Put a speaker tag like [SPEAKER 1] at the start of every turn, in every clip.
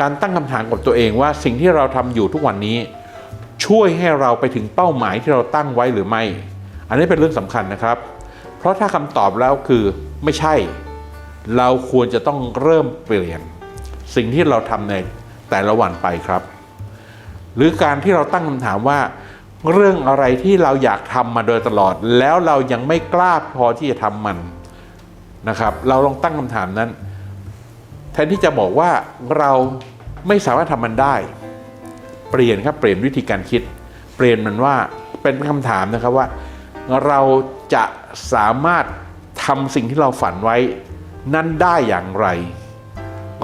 [SPEAKER 1] การตั้งคำถามกับตัวเองว่าสิ่งที่เราทำอยู่ทุกวันนี้ ช่วยให้เราไปถึงเป้าหมายที่เราตั้งไว้หรือไม่ อันนี้เป็นเรื่องสำคัญนะครับ เพราะถ้าคำตอบแล้วคือไม่ใช่ เราควรจะต้องเริ่มเปลี่ยน สิ่งที่เราทำในแต่ละวันไปครับ หรือการที่เราตั้งคำถามว่า เรื่องอะไรที่เราอยากทำมาโดยตลอด แล้วเรายังไม่กล้าพอที่จะทำมันนะครับ เราลองตั้งคำถามนั้น แทนที่จะบอกว่าเราไม่สามารถทำมันได้ เปลี่ยนครับเปลี่ยนวิธีการคิด เปลี่ยนมันว่าเป็นคำถามนะครับว่า เราจะสามารถทำสิ่งที่เราฝันไว้ นั่นได้อย่างไร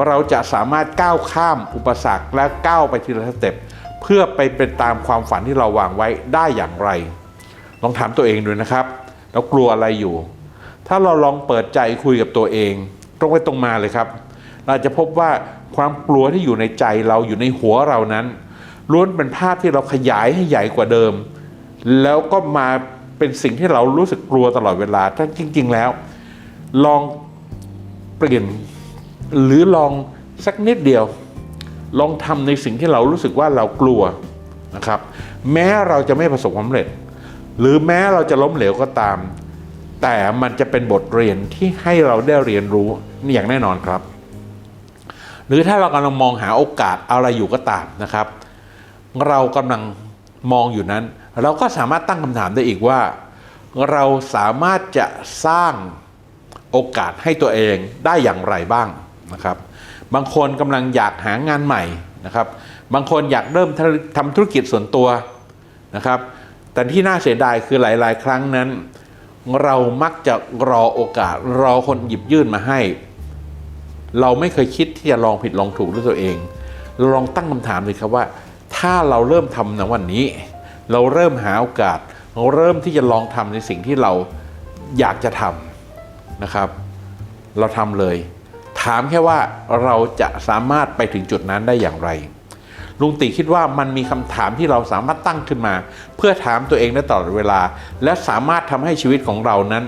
[SPEAKER 1] เราจะสามารถก้าวข้ามอุปสรรคและก้าวไปทีละสเต็ปเพื่อไปเป็นตามความฝันที่เราวางไว้ได้อย่างไร ลองถามตัวเองดูนะครับเรากลัวอะไรอยู่ ถ้าเราลองเปิดใจคุยกับตัวเอง ตรงไปตรงมาเลยครับ เราจะพบว่าความกลัวที่อยู่ในใจเราอยู่ในหัวเรานั้นล้วนเป็นภาพที่เราขยายให้ใหญ่กว่าเดิม แล้วก็มาเป็นสิ่งที่เรารู้สึกกลัวตลอดเวลาถ้าจริง ๆ แล้ว ลองเปลี่ยนหรือลองสักนิดเดียว ลองทำในสิ่งที่เรารู้สึกว่าเรากลัวนะครับ แม้เราจะไม่ประสบความสำเร็จ หรือแม้เราจะล้มเหลวก็ตาม แต่มันจะเป็นบทเรียนที่ให้เราได้เรียนรู้นี่อย่างแน่นอนครับ หรือถ้าเรากำลังมองหาโอกาสอะไรอยู่ก็ตามนะครับ เรากำลังมองอยู่นั้น เราก็สามารถตั้งคำถามได้อีกว่า เราสามารถจะสร้างโอกาสให้ตัวเองได้อย่างไรบ้างนะครับ บางคนกำลังอยากหางานใหม่นะครับ บางคนอยากเริ่มทำธุรกิจส่วนตัวนะครับ แต่ที่น่าเสียดายคือหลาย ๆ ครั้งนั้น เรามักจะรอโอกาสรอคนหยิบยื่นมาให้ เราไม่เคยคิดที่จะลองผิดลองถูกด้วยตัวเอง เราลองตั้งคำถามเลยครับว่า ถ้าเราเริ่มทำในวันนี้ เราเริ่มหาโอกาส เราเริ่มที่จะลองทำในสิ่งที่เราอยากจะทำนะครับ เราทำเลย ถามแค่ว่าเราจะสามารถไปถึงจุดนั้นได้อย่างไร ลุงติคิดว่ามันมีคำถามที่เราสามารถตั้งขึ้นมา เพื่อถามตัวเองได้ตลอดเวลา และสามารถทำให้ชีวิตของเรานั้น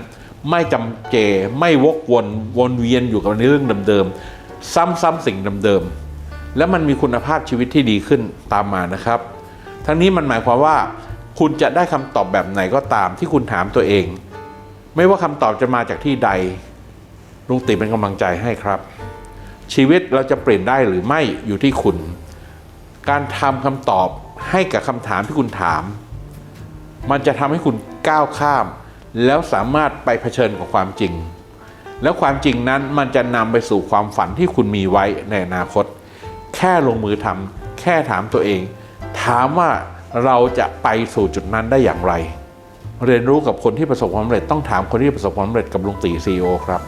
[SPEAKER 1] ไม่จำเจไม่วกวนวนเวียนอยู่กับในเรื่องเดิมๆ ซ้ำๆสิ่งเดิมๆและมันมีคุณภาพชีวิตที่ดีขึ้นตามมานะครับ ทั้งนี้มันหมายความว่า คุณจะได้คำตอบแบบไหนก็ตามที่คุณถามตัวเอง ไม่ว่าคำตอบจะมาจากที่ใดลุงติเป็นกำลังใจให้ครับ ชีวิตเราจะเปลี่ยนได้หรือไม่อยู่ที่คุณ การทำคำตอบให้กับคำถามที่คุณถาม มันจะทำให้คุณก้าวข้าม แล้วสามารถไปเผชิญกับความจริง แล้วความจริงนั้นมันจะนำไปสู่ความฝันที่คุณมีไว้ในอนาคต แค่ลงมือทำแค่ถามตัวเอง ถามว่าเราจะไปสู่จุดนั้นได้อย่างไร เรียนรู้กับคนที่ประสบความสำเร็จต้องถามคนที่ประสบความสำเร็จกับลุงตีซีโอครับ